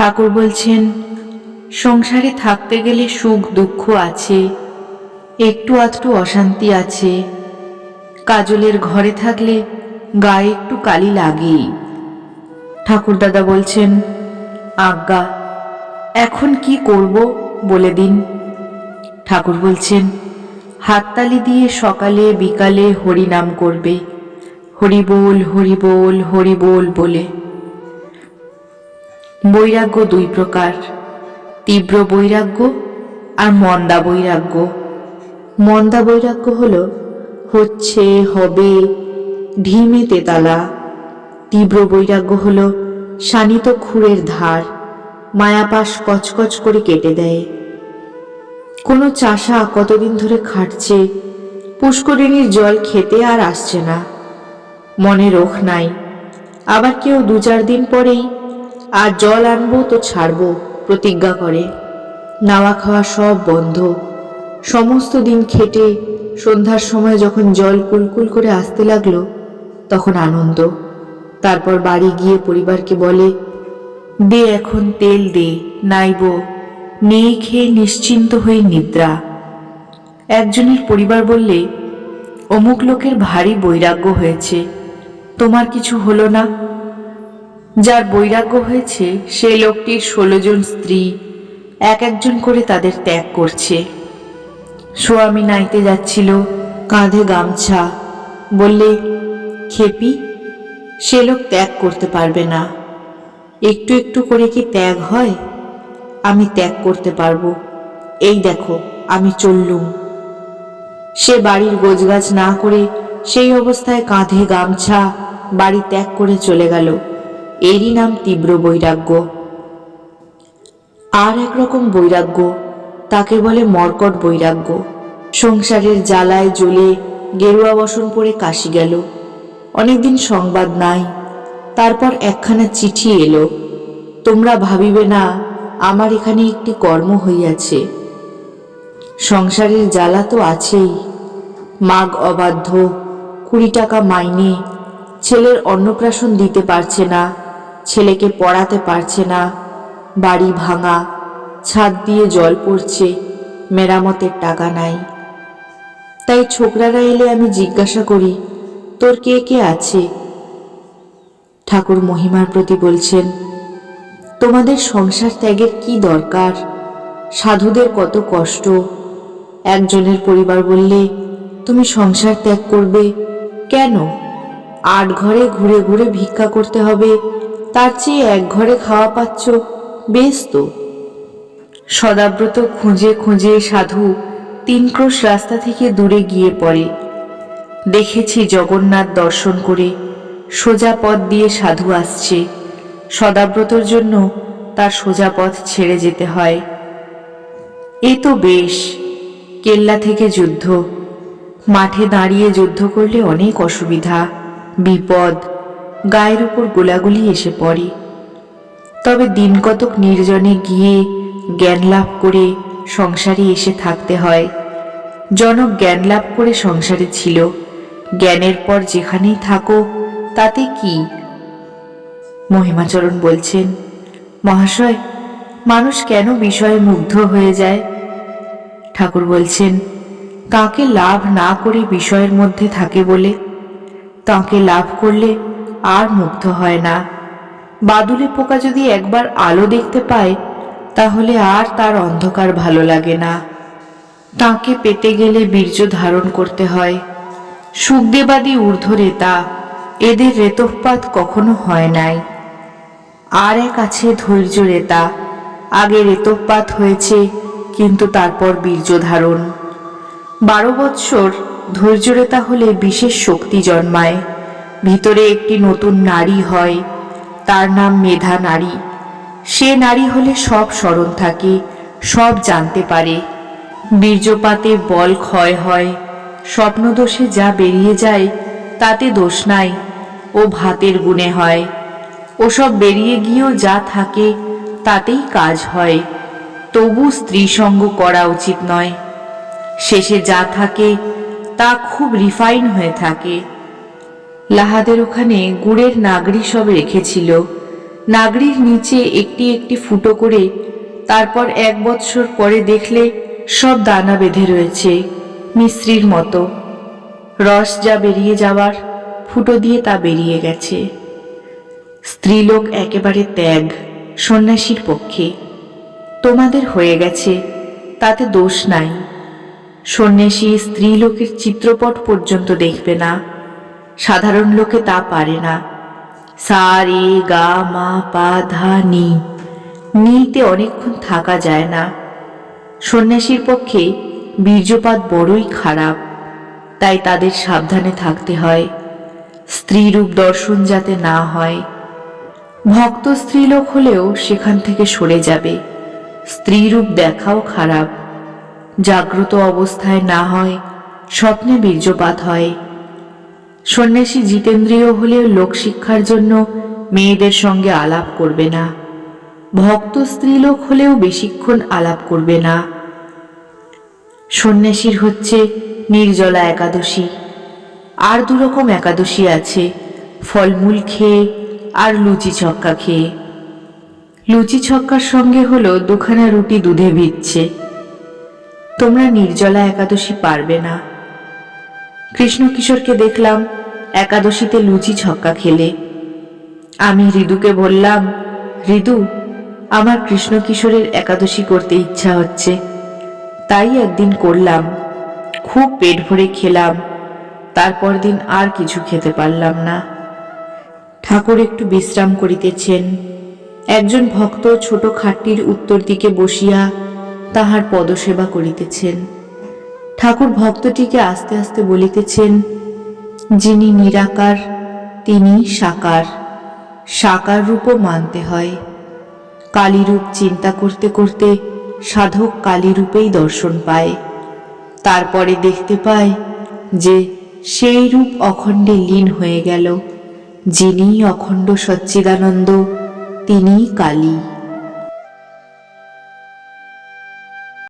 ঠাকুর বলছেন, সংসারে থাকতে গেলে সুখ দুঃখ আছে, একটু আধটু অশান্তি আছে। কাজলের ঘরে থাকলে গায়ে একটু কালি লাগেই। ঠাকুর দাদা বলছেন, আজ্ঞা, এখন কি করব বলে দিন। ঠাকুর বলছেন, হাততালি দিয়ে সকালে বিকালে হরি নাম করবে। হরি বল হরি বল হরি বল বলে। বৈরাগ্য দুই প্রকার, তীব্র বৈরাগ্য আর মন্দা বৈরাগ্য। মন্দা বৈরাগ্য হল হচ্ছে, হবে, ঢিমে তেতালা। তীব্র বৈরাগ্য হল শানিত খুরের ধার, মায়াপাশ কচকচ করে কেটে দেয়। কোনো চাষা কতদিন ধরে খাটছে, পুষ্করিণীর জল খেতে আর আসছে না। মনে রোখ নাই, আবার কেউ দু চার দিন পরেই আর জল আনব তো ছাড়বো, প্রতিজ্ঞা করে। নাওয়া খাওয়া সব বন্ধ। সমস্ত দিন খেটে সন্ধ্যার সময় যখন জল কুলকুল করে আসতে লাগল, তখন আনন্দ। তারপর বাড়ি গিয়ে পরিবারকে বলে, দে এখন তেল দে, নাইব। নেই খেয়ে নিশ্চিন্ত হয়ে নিদ্রা। একজনের পরিবার বললে, অমুক লোকের ভারী বৈরাগ্য হয়েছে। তোমার কিছু হলো না? যার বৈরাগ্য হয়েছে সেই লোকটির ষোলো জন স্ত্রী, এক একজন করে তাদের ত্যাগ করছে। স্বামী নাইতে যাচ্ছিল, কাঁধে গামছা, বললে, খেপি, সে লোক ত্যাগ করতে পারবে না। একটু একটু করে কি ত্যাগ হয়? আমি ত্যাগ করতে পারব। এই দেখো, আমি চললুম। সে বাড়ির গোছগাছ না করে সেই অবস্থায় কাঁধে গামছা বাড়ি ত্যাগ করে চলে গেল। এরই নাম তীব্র বৈরাগ্য। আর একরকম বৈরাগ্য, তাকে বলে মর্কট বৈরাগ্য। সংসারের জ্বালায় জ্বলে গেরুয়া বসন পরে কাশি গেল। অনেকদিন সংবাদ নাই, তারপর একখানা চিঠি এলো। তোমরা ভাবিবে না, আমার এখানে একটি কর্ম হইয়াছে। সংসারের জ্বালা তো আছেই। মাগ অবাধ্য, কুড়ি টাকা মাইনে, ছেলের অন্নপ্রাশন দিতে পারছে না। ছেলেকে পড়াতে পারছে না। বাড়ি ভাঙা, ছাদ দিয়ে জল পড়ছে, মেরামতের টাকা নাই। তাই ছোকরারা এলে আমি জিজ্ঞাসা করি, তোর কে কে আছে? ঠাকুর মহিমার প্রতি বলছেন, তোমাদের সংসার ত্যাগের কি দরকার? সাধুদের কত কষ্ট। একজনের পরিবার বললে, তুমি সংসার ত্যাগ করবে কেন? আট ঘরে ঘুরে ঘুরে ভিক্ষা করতে হবে তার চেয়ে এক ঘরে খাওয়া পাচ্ছ, বেশ তো। সদাব্রত খুঁজে খুঁজে সাধু তিন ক্রোশ রাস্তা থেকে দূরে গিয়ে পড়ে। দেখেছি জগন্নাথ দর্শন করে সোজা পথ দিয়ে সাধু আসছে। সদাব্রতর জন্য তার সোজা পথ ছেড়ে যেতে হয়। এ তো বেশ, কেল্লা থেকে যুদ্ধ। মাঠে দাঁড়িয়ে যুদ্ধ করলে অনেক অসুবিধা, বিপদ গায়ের উপর গোলাগুলি এসে পড়ে। তবে দিন কতক নির্জনে গিয়ে জ্ঞান লাভ করে সংসারে এসে থাকতে হয়। জনক জ্ঞান লাভ করে সংসারে ছিল। জ্ঞানের পর যেখানেই থাকো, তাতে কি? মহিমাচরণ বলছেন, মহাশয়, মানুষ কেন বিষয়ে মুগ্ধ হয়ে যায়? ঠাকুর বলছেন, তাকে লাভ না করে বিষয়ের মধ্যে থাকে বলে। তাকে লাভ করলে আর মুগ্ধ হয় না। বাদুলি পোকা যদি একবার আলো দেখতে পায়, তাহলে আর তার অন্ধকার ভালো লাগে না। তাকে পেতে গেলে বীর্য ধারণ করতে হয়। সুখদেবাদী ঊর্ধ্ব রেতা, এদের রেতপাত কখনো হয় নাই। আর এক আছে ধৈর্য রেতা, আগে রেতপাত হয়েছে, কিন্তু তারপর বীর্য ধারণ। বারো বৎসর ধৈর্যরেতা হলে বিশেষ শক্তি জন্মায়। ভিতরে একটি নতুন নারী হয়। তার নাম মেধা নারী। সে নারী হলে সব স্মরণ থাকে, সব জানতে পারে। বীর্যপাতে বল ক্ষয় হয়। স্বপ্নদোষে যা বেরিয়ে যায়, তাতে দোষ নাই। ও ভাতের গুণে হয়। ওসব বেরিয়ে গিয়েও যা থাকে, তাতেই কাজ হয়। তবু স্ত্রী সঙ্গ করা উচিত নয়। শেষে যা থাকে, তা খুব রিফাইন হয়ে থাকে। লাহাদের ওখানে গুড়ের নাগরি সব রেখেছিল। নাগরির নিচে একটি একটি ফুটো করে তারপর এক বৎসর পরে দেখলে সব দানা বেঁধে রয়েছে মিশ্রির মতো। রস যা বেরিয়ে যাওয়ার, ফুটো দিয়ে তা বেরিয়ে গেছে। স্ত্রীলোক একেবারে ত্যাগ, সন্ন্যাসীর পক্ষে। তোমাদের হয়ে গেছে, তাতে দোষ নাই। সন্ন্যাসী স্ত্রীলোকের চিত্রপট পর্যন্ত দেখবে না। সাধারণ লোকে তা পারে না। সা রে গা, মা, পা, ধা, নি। নিতে অনেকক্ষণ থাকা যায় না। সন্ন্যাসীর পক্ষে বীর্যপাত বড়ই খারাপ। তাই তাদের সাবধানে থাকতে হয়। স্ত্রীরূপ দর্শন যাতে না হয়। ভক্ত স্ত্রীলোক হলেও সেখান থেকে সরে যাবে। স্ত্রীরূপ দেখাও খারাপ। জাগ্রত অবস্থায় না হয়, স্বপ্নে বীর্যপাত হয়। সন্ন্যাসী জিতেন্দ্রীয় হলেও লোকশিক্ষার জন্য মেয়েদের সঙ্গে আলাপ করবে না। ভক্ত স্ত্রীলোক হলেও বেশিক্ষণ আলাপ করবে না। সন্ন্যাসীর হচ্ছে নির্জলা একাদশী। আর দুরকম একাদশী আছে, ফলমূল খেয়ে আর লুচি ছক্কা খেয়ে। লুচি ছক্কার সঙ্গে হলো দুখানা রুটি দুধে ভিজছে। তোমরা নির্জলা একাদশী পারবে না। কৃষ্ণ কিশোরকে দেখলাম একাদশীতে লুচি ছক্কা খেলে। আমি হৃদুকে বললাম হৃদু আমার কৃষ্ণ কিশোরের একাদশী করতে ইচ্ছা হচ্ছে। তাই একদিন করলাম, খুব পেট ভরে খেলাম, তারপর দিন আর কিছু খেতে পারলাম না। ঠাকুর একটু বিশ্রাম করিতেছেন। একজন ভক্ত ছোট খাটটির উত্তর দিকে বসিয়া তাহার পদসেবা করিতেছেন। ঠাকুর ভক্তটিকে আস্তে আস্তে বলিতেছেন, যিনি নিরাকার, তিনি সাকার। সাকার রূপও মানতে হয়। কালীরূপ চিন্তা করতে করতে সাধক কালীরূপেই দর্শন পায়। তারপরে দেখতে পায় যে সেই রূপ অখণ্ডে লীন হয়ে গেল। যিনি অখণ্ড সচ্চিদানন্দ, তিনিই কালী।